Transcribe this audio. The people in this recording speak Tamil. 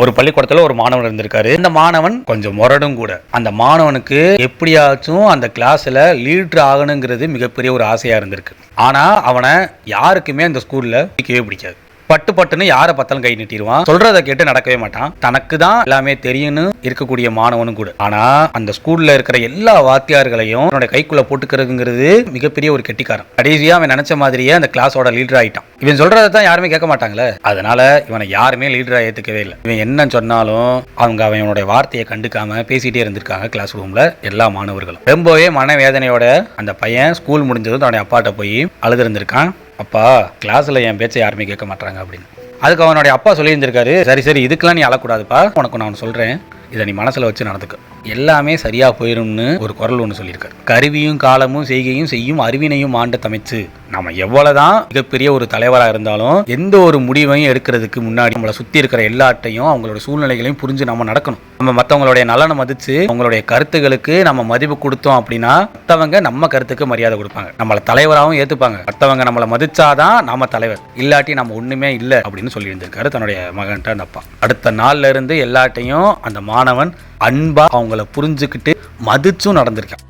ஒரு பள்ளிக்கூடத்துல ஒரு மாணவன் இருந்திருக்காரு. இந்த மாணவன் கொஞ்சம் முரடும் கூட. அந்த மாணவனுக்கு எப்படியாச்சும் அந்த கிளாஸ்ல லீடர் ஆகணுங்கிறது மிகப்பெரிய ஒரு ஆசையா இருந்திருக்கு. ஆனா அவனை யாருக்குமே அந்த ஸ்கூல்ல பிடிக்கவே பிடிக்காது. பட்டு பட்டுன்னு யாரை பார்த்தாலும் கை நீட்டிடுவான். சொல்றதை கேட்டு நடக்கவே மாட்டான். தனக்கு தான் எல்லாமே தெரியும்னு இருக்கக்கூடிய மாணவனும் கூட. ஆனா அந்த ஸ்கூல்ல இருக்கிற எல்லா வாத்தியார்களையும் அவனோட கைக்குள்ள போட்டுக்கிறதுங்கிறது மிகப்பெரிய ஒரு கெட்டிக்காரன் கடைசியா அவன் நினைச்ச மாதிரியே அந்த கிளாஸோட லீடர் ஆயிட்டான். இவன் சொல்றதை தான் யாருமே கேட்க மாட்டாங்களே. அதனால இவனை யாருமே லீடரா ஏத்துக்கவே இல்லை. இவன் என்ன சொன்னாலும் அவங்க அவனுடைய வார்த்தையை கண்டுக்காம பேசிட்டே இருந்திருக்காங்க கிளாஸ் ரூம்ல எல்லா மாணவர்களும். ரொம்பவே மனவேதனையோட அந்த பையன் ஸ்கூல் முடிஞ்சதும் தன்னுடைய அப்பாட்ட போய் அழுதுருந்திருக்கான். அப்பா கிளாஸில் என் பேச்சை யாருமே கேட்க மாட்டாங்க அப்படின்னு. அதுக்கு அவனுடைய அப்பா சொல்லியிருந்திருக்காரு. சரி சரி இதுக்கெல்லாம் நீ அழக்கூடாதுப்பா. உனக்கு நான் சொல்கிறேன் இதை நீ மனசில் வச்சு நடந்துக்க. எல்லாமே சரியா போயிடும்னு ஒரு குரல் ஒன்று சொல்லியிருக்காரு. கருவியும் காலமும் செய்கையும் செய்யும் அறிவினையும் ஆண்டு தமிச்சு நம்ம எவ்வளவுதான் மிகப்பெரிய ஒரு தலைவராக இருந்தாலும் எந்த ஒரு முடிவையும் எடுக்கிறதுக்கு முன்னாடி நம்மளை சுற்றி இருக்கிற எல்லாட்டையும் அவங்களோட சூழ்நிலைகளையும் புரிஞ்சு நம்ம நடக்கணும். நம்ம மற்றவங்களுடைய நலனை மதித்து அவங்களுடைய கருத்துகளுக்கு நம்ம மதிப்பு கொடுத்தோம் அப்படின்னா மற்றவங்க நம்ம கருத்துக்கு மரியாதை கொடுப்பாங்க. நம்மளை தலைவராகவும் ஏற்றுப்பாங்க மற்றவங்க நம்மளை மதிச்சாதான் நம்ம தலைவர். இல்லாட்டி நம்ம ஒன்றுமே இல்லை அப்படின்னு சொல்லியிருந்திருக்காரு தன்னுடைய மகன்கிட்ட அந்த அப்பா. அடுத்த நாள்ல இருந்து எல்லாட்டையும் அந்த மாணவன் அன்பா அவங்கள புரிஞ்சுக்கிட்டு மதிச்சும் நடந்திருக்கான்.